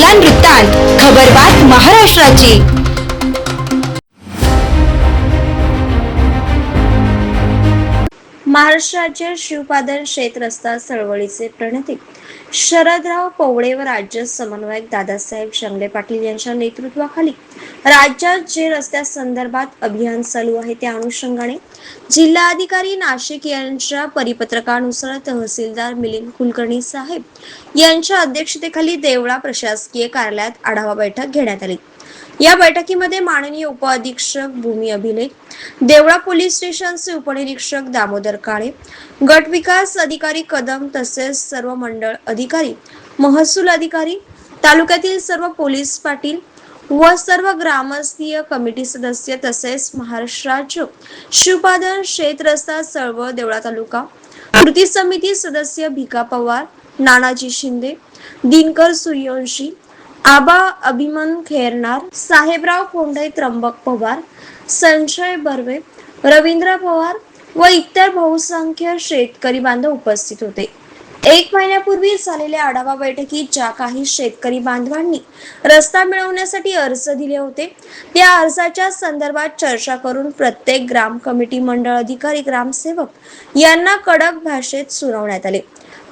बागला वृत्तांत खबरबात महाराष्ट्राची. महाराष्ट्र राज्य शिवपादन शेत चळवळीचे प्रणेते. शरदराव पवळे व राज्य समन्वयक दादासाहेब शंगले पाटील यांच्या नेतृत्वाखाली राज्यात जे रस्त्या संदर्भात अभियान चालू आहे त्या अनुषंगाने जिल्हाधिकारी नाशिक यांच्या परिपत्रकानुसार तहसीलदार मिलिंद कुलकर्णी साहेब यांच्या अध्यक्षतेखाली देवळा प्रशासकीय कार्यालयात आढावा बैठक घेण्यात आली. या बैठकीमध्ये माननीय उपअधीक्षक भूमी अभिलेख देवळा पोलीस स्टेशनचे उपनिरीक्षक दामोदर काळे गट विकास अधिकारी कदम तसेच सर्व मंडळ अधिकारी महसूल अधिकारी तालुक्यातील सर्व पोलीस पाटील व सर्व ग्रामस्थीय कमिटी सदस्य तसेच महाराष्ट्र राज्य शिवपादन शेतरस्ता चळवळ देवळा तालुका कृती समिती सदस्य भिका पवार नानाजी शिंदे दिनकर सूर्यवंशी आबा अभिमन खेरनार साहेबराव कोंढे त्र्यंबक पवार संशय बर्वे रवींद्र पवार व इतर बहुसंख्य शेतकरी बांधव उपस्थित होते. एक महिन्यापूर्वी झालेल्या आढावा बैठकीत ज्या काही शेतकरी बांधवांनी रस्ता मिळवण्यासाठी अर्ज दिले होते त्या अर्जाच्या संदर्भात चर्चा करून प्रत्येक ग्राम कमिटी मंडळ अधिकारी ग्रामसेवक यांना कडक भाषेत सुनावण्यात आले.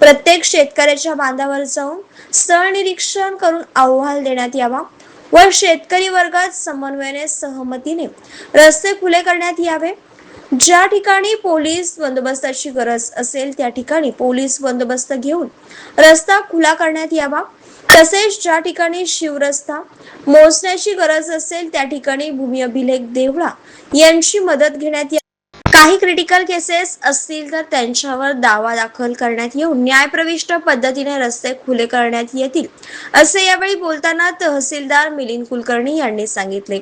प्रत्येक शेतकऱ्याच्या बांधावर जाऊन स्थळ निरीक्षण करून अहवाल देण्यात यावा व शेतकरी वर्गात समन्वयाने सहमतीने रस्ते खुले करण्यात यावे. ज्या ठिकाणी पोलीस बंदोबस्ताची गरज असेल त्या ठिकाणी पोलीस बंदोबस्त घेऊन रस्ता खुला करण्यात यावा. तसेच ज्या ठिकाणी शिवरस्ता मोजण्याची गरज असेल त्या ठिकाणी भूमी अभिलेख देवळा यांची मदत घेण्यात या काही क्रिटिकल केसेस असतील तर त्यांच्यावर दावा दाखल करण्यात येऊन न्यायप्रविष्ट पद्धतीने रस्ते खुले करण्यात येतील असे यावेळी बोलताना तहसीलदार मिलिंद कुलकर्णी यांनी सांगितले.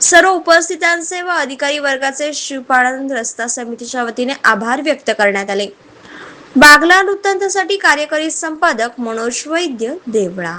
सर्व उपस्थितांचे व अधिकारी वर्गाचे शिवपाळन रस्ता समितीच्या वतीने आभार व्यक्त करण्यात आले. बागला वृत्तांतासाठी कार्यकारी संपादक मनोज वैद्य देवळा.